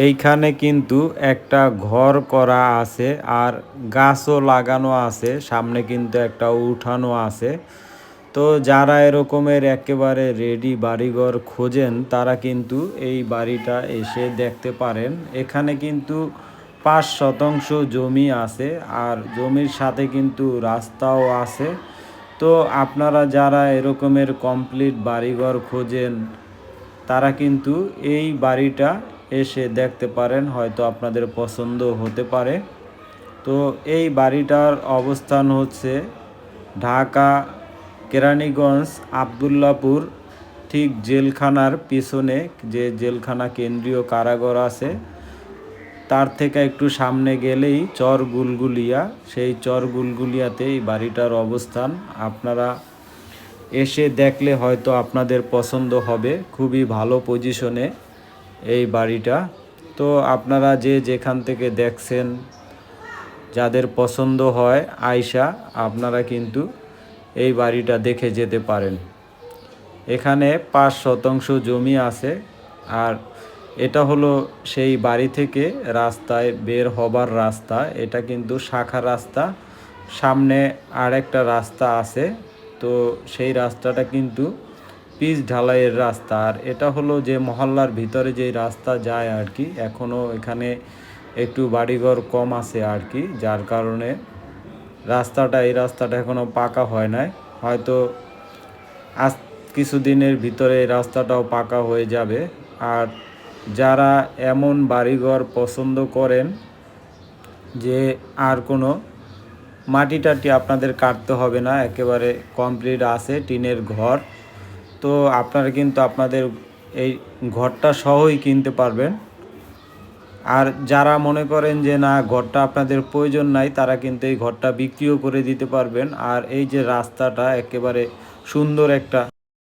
এইখানে কিন্তু একটা ঘর করা আছে আর গাছও লাগানো আছে, সামনে কিন্তু একটা উঠানো আছে। তো যারা এরকমের একেবারে রেডি বাড়িঘর খোঁজেন, তারা কিন্তু এই বাড়িটা এসে দেখতে পারেন। এখানে কিন্তু পাঁচ শতাংশ জমি আছে আর জমির সাথে কিন্তু রাস্তাও আছে। তো আপনারা যারা এরকমের কমপ্লিট বাড়িঘর খোঁজেন, তারা কিন্তু এই বাড়িটা এসে দেখতে পারেন, হয়তো আপনাদের পছন্দ হতে পারে। তো এই বাড়িটার অবস্থান হচ্ছে ঢাকা, কেরানীগঞ্জ, আবদুল্লাপুর, ঠিক জেলখানার পিছনে যে জেলখানা কেন্দ্রীয় কারাগার আছে। তার থেকে একটু সামনে গেলেই চর গুলগুলিয়া। সেই চর গুলগুলিয়াতে এই বাড়িটার অবস্থান। আপনারা এসে দেখলে হয়তো আপনাদের পছন্দ হবে। খুবই ভালো পজিশনে। এই বাড়িটা। তো আপনারা যে যেখান থেকে দেখছেন, যাদের পছন্দ হয় আয়শা, আপনারা কিন্তু এই বাড়িটা দেখে যেতে পারেন। এখানে পাঁচ শতাংশ জমি আছে আর এটা হলো সেই বাড়ি থেকে রাস্তায় বের হবার রাস্তা। এটা কিন্তু শাখা রাস্তা। সামনে আরেকটা রাস্তা আছে। তো সেই রাস্তাটা কিন্তু পিচ ঢালাইয়ের রাস্তা। আর এটা হলো যে মহল্লার ভিতরে যে রাস্তা যায় আর কি এখনও এখানে একটু বাড়িঘর কম আছে আর কি, যার কারণে রাস্তাটা, এই রাস্তাটা এখনও পাকা হয় নাই। হয়তো আজ কিছুদিনের ভিতরে এই রাস্তাটাও পাকা হয়ে যাবে। আর যারা এমন বাড়িঘর পছন্দ করেন যে আর কোনো, মাটি টাটি আপনাদের কাটতে হবে না, একেবারে কমপ্লিট আছে টিনের ঘর। তো আপনারা কিন্তু আপনাদের এই ঘরটা সহই কিনতে পারবেন। আর যারা মনে করেন যে, না, ঘরটা আপনাদের প্রয়োজন নাই, তারা কিন্তু এই ঘরটা বিক্রিও করে দিতে পারবেন। আর এই যে রাস্তাটা একেবারে সুন্দর একটা